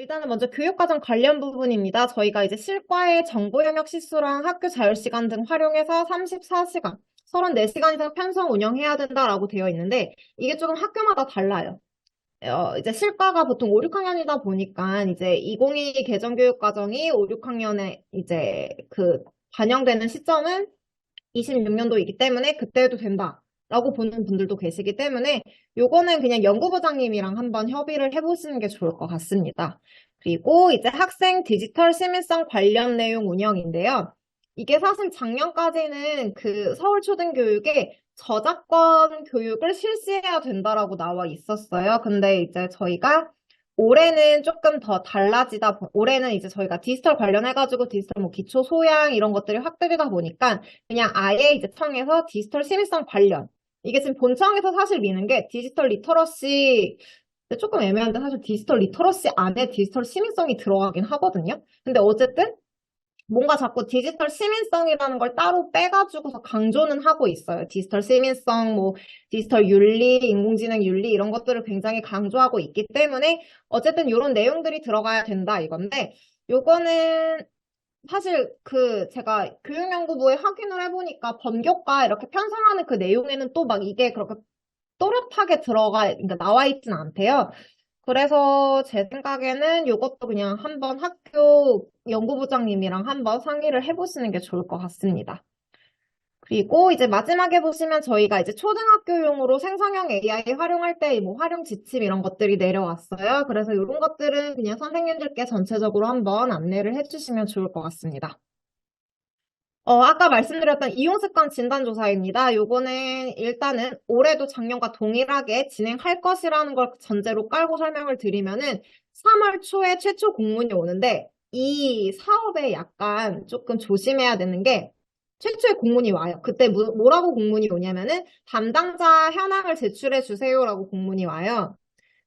일단은 먼저 교육과정 관련 부분입니다. 저희가 이제 실과의 정보 영역 시수랑 학교 자율 시간 등 활용해서 34시간, 34시간 이상 편성 운영해야 된다라고 되어 있는데 이게 조금 학교마다 달라요. 어, 이제 실과가 보통 5, 6학년이다 보니까 이제 2022 개정 교육 과정이 5, 6학년에 이제 그 반영되는 시점은 26년도이기 때문에 그때 해도 된다. 라고 보는 분들도 계시기 때문에 요거는 그냥 연구부장님이랑 한번 협의를 해보시는 게 좋을 것 같습니다. 그리고 이제 학생 디지털 시민성 관련 내용 운영인데요. 이게 사실 작년까지는 그 서울초등교육에 저작권 교육을 실시해야 된다라고 나와 있었어요. 근데 이제 저희가 올해는 조금 더 달라지다, 보- 올해는 이제 저희가 디지털 관련해가지고 디지털 뭐 기초 소양 이런 것들이 확대되다 보니까 그냥 아예 이제 청에서 디지털 시민성 관련 이게 지금 본청에서 사실 미는 게 디지털 리터러시 조금 애매한데 사실 디지털 리터러시 안에 디지털 시민성이 들어가긴 하거든요. 근데 어쨌든 뭔가 자꾸 디지털 시민성이라는 걸 따로 빼가지고서 강조는 하고 있어요. 디지털 시민성, 뭐 디지털 윤리, 인공지능 윤리 이런 것들을 굉장히 강조하고 있기 때문에 어쨌든 이런 내용들이 들어가야 된다 이건데 요거는 사실 그 제가 교육연구부에 확인을 해보니까 번교과 이렇게 편성하는 그 내용에는 또 막 이게 그렇게 또렷하게 들어가 그러니까 나와 있진 않대요. 그래서 제 생각에는 이것도 그냥 한번 학교 연구부장님이랑 한번 상의를 해보시는 게 좋을 것 같습니다. 그리고 이제 마지막에 보시면 저희가 이제 초등학교용으로 생성형 AI 활용할 때 뭐 활용 지침 이런 것들이 내려왔어요. 그래서 이런 것들은 그냥 선생님들께 전체적으로 한번 안내를 해주시면 좋을 것 같습니다. 어, 아까 말씀드렸던 이용습관 진단조사입니다. 요거는 일단은 올해도 작년과 동일하게 진행할 것이라는 걸 전제로 깔고 설명을 드리면은 3월 초에 최초 공문이 오는데 이 사업에 약간 조금 조심해야 되는 게 최초에 공문이 와요. 그때 뭐, 뭐라고 공문이 오냐면은 담당자 현황을 제출해 주세요라고 공문이 와요.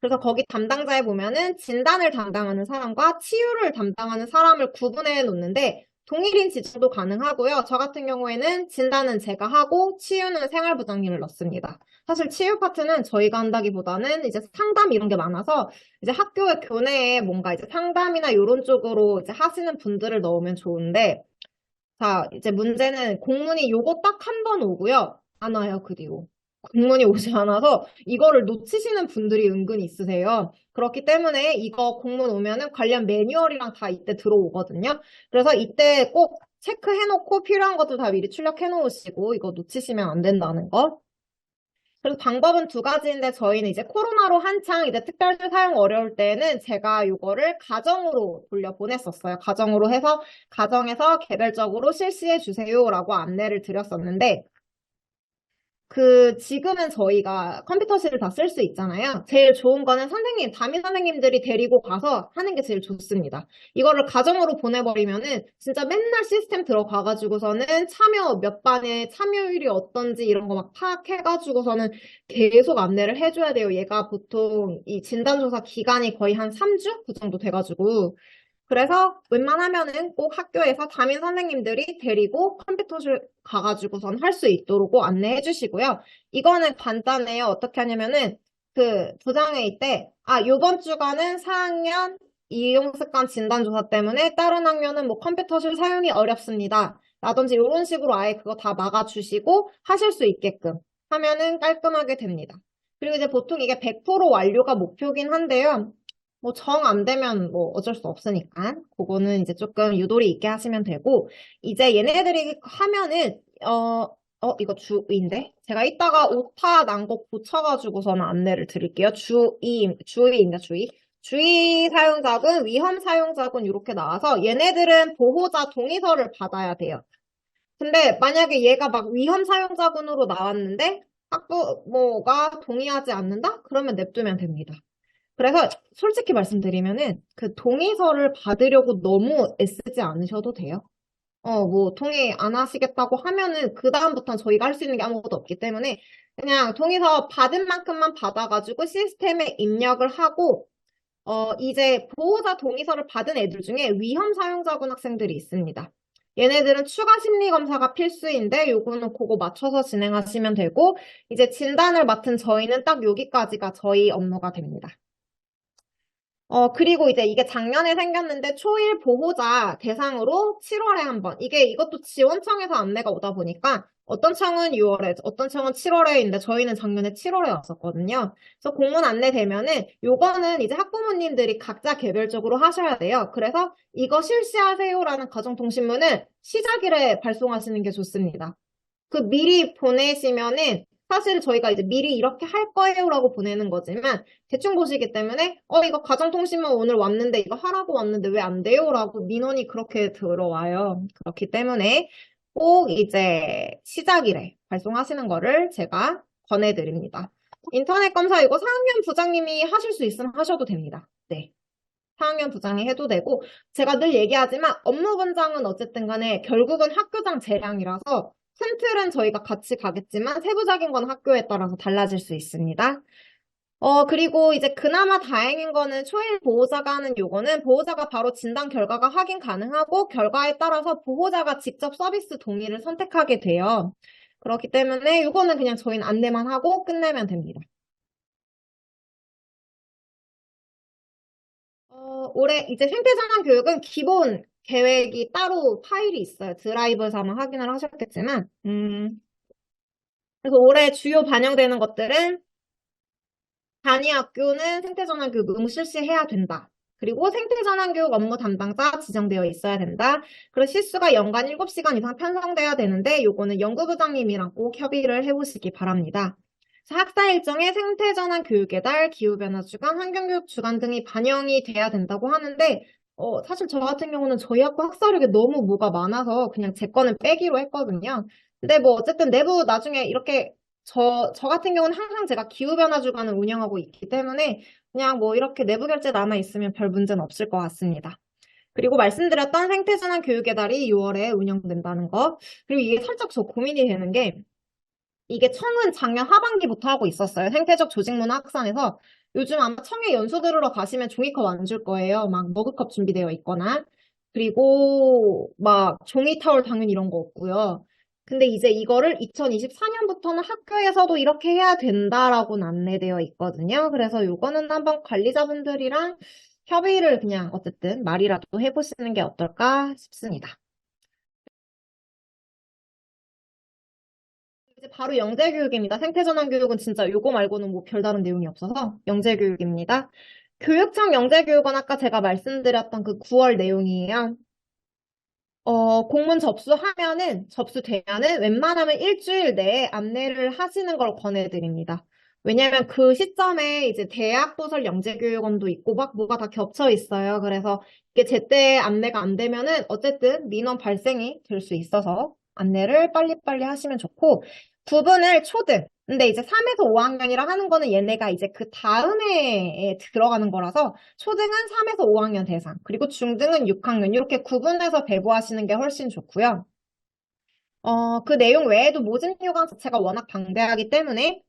그래서 거기 담당자에 보면은 진단을 담당하는 사람과 치유를 담당하는 사람을 구분해 놓는데 동일인 지정도 가능하고요. 저 같은 경우에는 진단은 제가 하고 치유는 생활부장님을 넣습니다. 사실 치유 파트는 저희가 한다기보다는 이제 상담 이런 게 많아서 이제 학교의 교내에 뭔가 이제 상담이나 이런 쪽으로 이제 하시는 분들을 넣으면 좋은데 자, 이제 문제는 공문이 요거 딱 한 번 오고요. 안 와요, 그 뒤로. 공문이 오지 않아서 이거를 놓치시는 분들이 은근히 있으세요. 그렇기 때문에 이거 공문 오면은 관련 매뉴얼이랑 다 이때 들어오거든요. 그래서 이때 꼭 체크해놓고 필요한 것들 다 미리 출력해 놓으시고 이거 놓치시면 안 된다는 거. 그래서 방법은 두 가지인데 저희는 이제 코로나로 한창 이제 특별시 사용 어려울 때는 제가 이거를 가정으로 돌려 보냈었어요. 가정으로 해서 가정에서 개별적으로 실시해 주세요라고 안내를 드렸었는데 그 지금은 저희가 컴퓨터실을 다 쓸 수 있잖아요. 제일 좋은 거는 선생님, 담임 선생님들이 데리고 가서 하는 게 제일 좋습니다. 이거를 가정으로 보내버리면은 진짜 맨날 시스템 들어가가지고서는 참여 몇 반에 참여율이 어떤지 이런 거 막 파악해가지고서는 계속 안내를 해줘야 돼요. 얘가 보통 이 진단조사 기간이 거의 한 3주? 그 정도 돼가지고. 그래서 웬만하면은 꼭 학교에서 담임 선생님들이 데리고 컴퓨터실 가가지고선 할 수 있도록 꼭 안내해 주시고요. 이거는 간단해요. 어떻게 하냐면은 그 부장회의 때, 아, 요번 주간은 4학년 이용습관 진단조사 때문에 다른 학년은 뭐 컴퓨터실 사용이 어렵습니다. 라든지 이런 식으로 아예 그거 다 막아주시고 하실 수 있게끔 하면은 깔끔하게 됩니다. 그리고 이제 보통 이게 100% 완료가 목표긴 한데요. 뭐 정 안 되면 뭐 어쩔 수 없으니까 그거는 이제 조금 유도리 있게 하시면 되고 이제 얘네들이 하면은 어, 어 이거 주의인데 제가 이따가 오타 난 거 고쳐가지고서는 안내를 드릴게요 주의 주의입니다 주의 주의 사용자군 위험 사용자군 이렇게 나와서 얘네들은 보호자 동의서를 받아야 돼요 근데 만약에 얘가 막 위험 사용자군으로 나왔는데 학부모가 동의하지 않는다? 그러면 냅두면 됩니다. 그래서 솔직히 말씀드리면은 그 동의서를 받으려고 너무 애쓰지 않으셔도 돼요. 어, 뭐 동의 안 하시겠다고 하면은 그 다음부터는 저희가 할 수 있는 게 아무것도 없기 때문에 그냥 동의서 받은 만큼만 받아가지고 시스템에 입력을 하고 어, 이제 보호자 동의서를 받은 애들 중에 위험 사용자군 학생들이 있습니다. 얘네들은 추가 심리 검사가 필수인데 요거는 그거 맞춰서 진행하시면 되고 이제 진단을 맡은 저희는 딱 여기까지가 저희 업무가 됩니다. 어, 그리고 이제 이게 작년에 생겼는데 초일 보호자 대상으로 7월에 한 번. 이게 이것도 지원청에서 안내가 오다 보니까 어떤 청은 6월에, 어떤 청은 7월에인데 저희는 작년에 7월에 왔었거든요. 그래서 공문 안내 되면은 요거는 이제 학부모님들이 각자 개별적으로 하셔야 돼요. 그래서 이거 실시하세요라는 가정통신문을 시작일에 발송하시는 게 좋습니다. 그 미리 보내시면은 사실 저희가 이제 미리 이렇게 할 거예요라고 보내는 거지만 대충 보시기 때문에 어 이거 가정통신문 오늘 왔는데 이거 하라고 왔는데 왜 안 돼요라고 민원이 그렇게 들어와요. 그렇기 때문에 꼭 이제 시작일에 발송하시는 거를 제가 권해드립니다. 인터넷 검사 이거 4학년 부장님이 하실 수 있으면 하셔도 됩니다. 네. 4학년 부장이 해도 되고 제가 늘 얘기하지만 업무 분장은 어쨌든 간에 결국은 학교장 재량이라서 큰 틀은 저희가 같이 가겠지만 세부적인 건 학교에 따라서 달라질 수 있습니다. 어, 그리고 이제 그나마 다행인 거는 초일 보호자가 하는 요거는 보호자가 바로 진단 결과가 확인 가능하고 결과에 따라서 보호자가 직접 서비스 동의를 선택하게 돼요. 그렇기 때문에 요거는 그냥 저희는 안내만 하고 끝내면 됩니다. 어, 올해 이제 생태전환 교육은 기본 계획이 따로 파일이 있어요. 드라이브에서 아마 확인을 하셨겠지만, 음, 그래서 올해 주요 반영되는 것들은 단위 학교는 생태전환 교육 의무 실시해야 된다. 그리고 생태전환 교육 업무 담당자 지정되어 있어야 된다. 그리고 실수가 연간 7시간 이상 편성돼야 되는데 요거는 연구부장님이랑 꼭 협의를 해보시기 바랍니다. 학사 일정에 생태전환 교육의 달, 기후변화 주간, 환경교육 주간 등이 반영이 돼야 된다고 하는데 어, 사실 저 같은 경우는 저희 학교 학사력에 너무 뭐가 많아서 그냥 제 거는 빼기로 했거든요. 근데 뭐 어쨌든 내부 나중에 이렇게 저, 저 같은 경우는 항상 제가 기후변화 주간을 운영하고 있기 때문에 그냥 뭐 이렇게 내부 결제 남아 있으면 별 문제는 없을 것 같습니다. 그리고 말씀드렸던 생태전환 교육의 달이 6월에 운영된다는 거. 그리고 이게 살짝 저 고민이 되는 게 이게 청은 작년 하반기부터 하고 있었어요. 생태적 조직문화 확산에서 요즘 아마 청에 연수 들으러 가시면 종이컵 안 줄 거예요. 막 머그컵 준비되어 있거나. 그리고 막 종이 타월 당연히 이런 거 없고요. 근데 이제 이거를 2024년부터는 학교에서도 이렇게 해야 된다라고 안내되어 있거든요. 그래서 요거는 한번 관리자분들이랑 협의를 그냥 어쨌든 말이라도 해보시는 게 어떨까 싶습니다. 바로 영재교육입니다. 생태전환 교육은 진짜 요거 말고는 뭐 별다른 내용이 없어서 영재교육입니다. 교육청 영재교육은 아까 제가 말씀드렸던 그 9월 내용이에요. 어, 공문 접수하면은, 접수되면은 웬만하면 일주일 내에 안내를 하시는 걸 권해드립니다. 왜냐면 그 시점에 이제 대학 도설 영재교육원도 있고 막 뭐가 다 겹쳐 있어요. 그래서 이게 제때 안내가 안 되면은 어쨌든 민원 발생이 될 수 있어서 안내를 빨리빨리 하시면 좋고 구분을 초등. 근데 이제 3에서 5학년이라 하는 거는 얘네가 이제 그 다음에 들어가는 거라서 초등은 3에서 5학년 대상, 그리고 중등은 6학년 이렇게 구분해서 배부하시는 게 훨씬 좋고요. 어, 그 내용 외에도 모집 요강 자체가 워낙 방대하기 때문에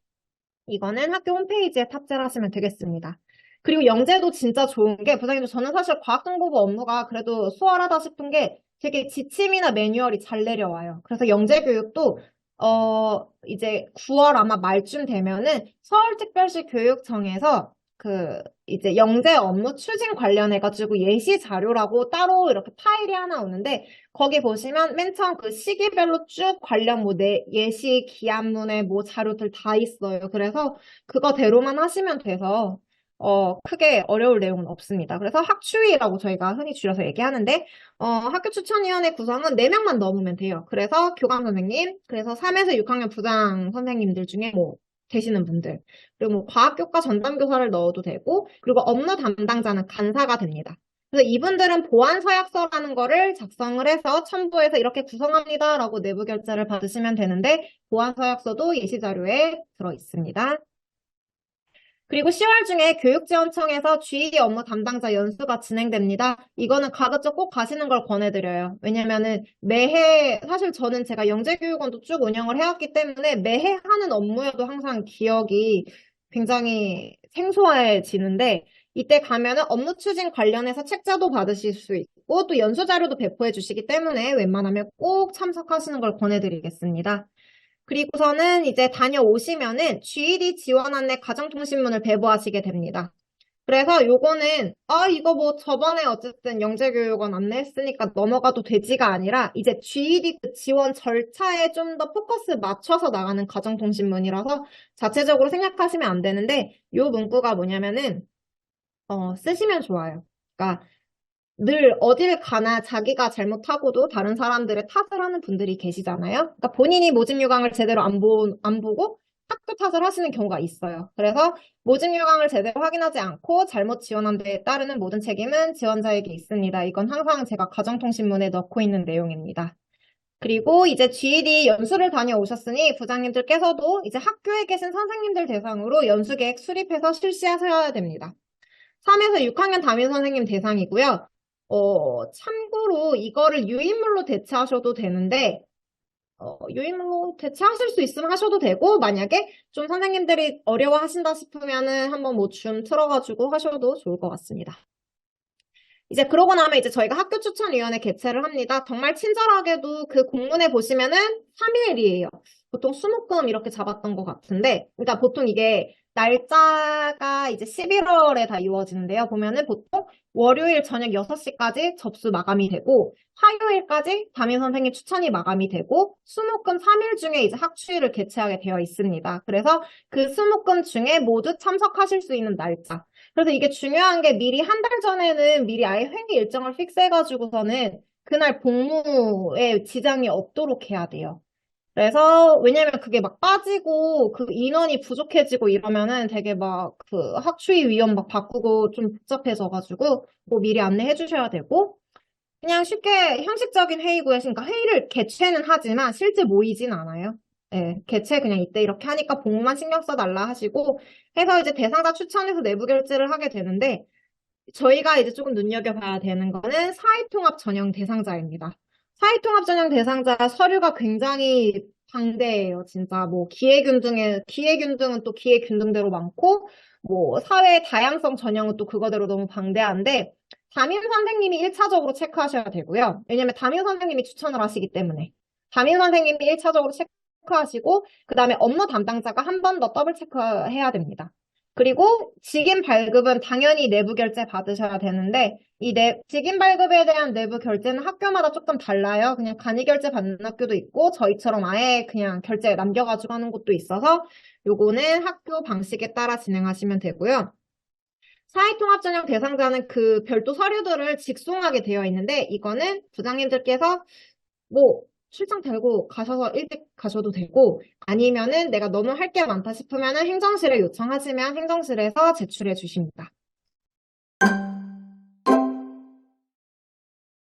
이거는 학교 홈페이지에 탑재를 하시면 되겠습니다. 그리고 영재도 진짜 좋은 게 부장님도 저는 사실 과학정보부 업무가 그래도 수월하다 싶은 게 되게 지침이나 매뉴얼이 잘 내려와요. 그래서 영재 교육도 어, 이제 9월 아마 말쯤 되면은 서울특별시 교육청에서 그 이제 영재 업무 추진 관련해 가지고 예시 자료라고 따로 이렇게 파일이 하나 오는데 거기 보시면 맨 처음 그 시기별로 쭉 관련 뭐 내 예시 기한문에 뭐 자료들 다 있어요. 그래서 그거대로만 하시면 돼서 어, 크게 어려울 내용은 없습니다. 그래서 학추위라고 저희가 흔히 줄여서 얘기하는데, 어, 학교 추천위원회 구성은 4명만 넘으면 돼요. 그래서 교감 선생님, 그래서 3에서 6학년 부장 선생님들 중에 뭐, 되시는 분들, 그리고 뭐 과학교과 전담교사를 넣어도 되고, 그리고 업무 담당자는 간사가 됩니다. 그래서 이분들은 보안 서약서라는 거를 작성을 해서 첨부해서 이렇게 구성합니다라고 내부 결제를 받으시면 되는데, 보안 서약서도 예시 자료에 들어 있습니다. 그리고 10월 중에 교육지원청에서 GE 업무 담당자 연수가 진행됩니다. 이거는 가급적 꼭 가시는 걸 권해드려요. 왜냐면은 매해, 사실 저는 제가 영재교육원도 쭉 운영을 해왔기 때문에 매해 하는 업무여도 항상 기억이 굉장히 생소해지는데 이때 가면은 업무 추진 관련해서 책자도 받으실 수 있고 또 연수 자료도 배포해 주시기 때문에 웬만하면 꼭 참석하시는 걸 권해드리겠습니다. 그리고서는 이제 다녀오시면은 GED 지원 안내 가정통신문을 배부하시게 됩니다. 그래서 요거는, 아, 이거 뭐 저번에 어쨌든 영재교육원 안내했으니까 넘어가도 되지가 아니라 이제 GED 그 지원 절차에 좀 더 포커스 맞춰서 나가는 가정통신문이라서 자체적으로 생각하시면 안 되는데 요 문구가 뭐냐면은, 어, 쓰시면 좋아요. 그러니까 늘 어딜 가나 자기가 잘못하고도 다른 사람들의 탓을 하는 분들이 계시잖아요. 그러니까 본인이 모집 요강을 제대로 안, 보, 안 보고 학교 탓을 하시는 경우가 있어요. 그래서 모집 요강을 제대로 확인하지 않고 잘못 지원한 데에 따르는 모든 책임은 지원자에게 있습니다. 이건 항상 제가 가정통신문에 넣고 있는 내용입니다. 그리고 이제 GED 연수를 다녀오셨으니 부장님들께서도 이제 학교에 계신 선생님들 대상으로 연수 계획 수립해서 실시하셔야 됩니다. 3에서 6학년 담임 선생님 대상이고요. 어, 참고로 이거를 유인물로 대체하셔도 되는데, 어, 유인물로 대체하실 수 있으면 하셔도 되고, 만약에 좀 선생님들이 어려워하신다 싶으면은 한번 뭐 줌 틀어가지고 하셔도 좋을 것 같습니다. 이제 그러고 나면 이제 저희가 학교 추천위원회 개최를 합니다. 정말 친절하게도 그 공문에 보시면은 3일이에요. 보통 수목금 이렇게 잡았던 것 같은데, 그러니까 보통 이게 날짜가 이제 11월에 다 이루어지는데요. 보면은 보통 월요일 저녁 6시까지 접수 마감이 되고, 화요일까지 담임 선생님 추천이 마감이 되고, 수목금 3일 중에 이제 학추위를 개최하게 되어 있습니다. 그래서 그 수목금 중에 모두 참석하실 수 있는 날짜. 그래서 이게 중요한 게 미리 한 달 전에는 미리 아예 회의 일정을 픽스해가지고서는 그날 복무에 지장이 없도록 해야 돼요. 그래서 왜냐면 그게 막 빠지고 그 인원이 부족해지고 이러면은 되게 막 그 학추위 위원 막 바꾸고 좀 복잡해져 가지고 뭐 미리 안내해 주셔야 되고 그냥 쉽게 형식적인 회의고요. 그러니까 회의를 개최는 하지만 실제 모이진 않아요. 예, 개최 그냥 이때 이렇게 하니까 복무만 신경 써달라 하시고 해서 이제 대상자 추천해서 내부 결제를 하게 되는데 저희가 이제 조금 눈여겨봐야 되는 거는 사회통합 전형 대상자입니다. 사회통합 전형 대상자 서류가 굉장히 방대해요. 진짜 뭐 기회균 등에 기회균 등은 또 기회균 등대로 많고 뭐 사회 다양성 전형은 또 그거대로 너무 방대한데 담임 선생님이 1차적으로 체크하셔야 되고요. 왜냐면 담임 선생님이 추천을 하시기 때문에 담임 선생님이 1차적으로 체크 하시고 그 다음에 업무 담당자가 한 번 더 더블 체크해야 됩니다. 그리고 직인 발급은 당연히 내부 결제 받으셔야 되는데 이 내, 직인 발급에 대한 내부 결제는 학교마다 조금 달라요. 그냥 간이 결제 받는 학교도 있고 저희처럼 아예 그냥 결제 남겨가지고 하는 곳도 있어서 요거는 학교 방식에 따라 진행하시면 되고요. 사회통합 전형 대상자는 그 별도 서류들을 직송하게 되어 있는데 이거는 부장님들께서 뭐 출장 되고 가셔서 일찍 가셔도 되고 아니면은 내가 너무 할 게 많다 싶으면은 행정실에 요청하시면 행정실에서 제출해 주십니다.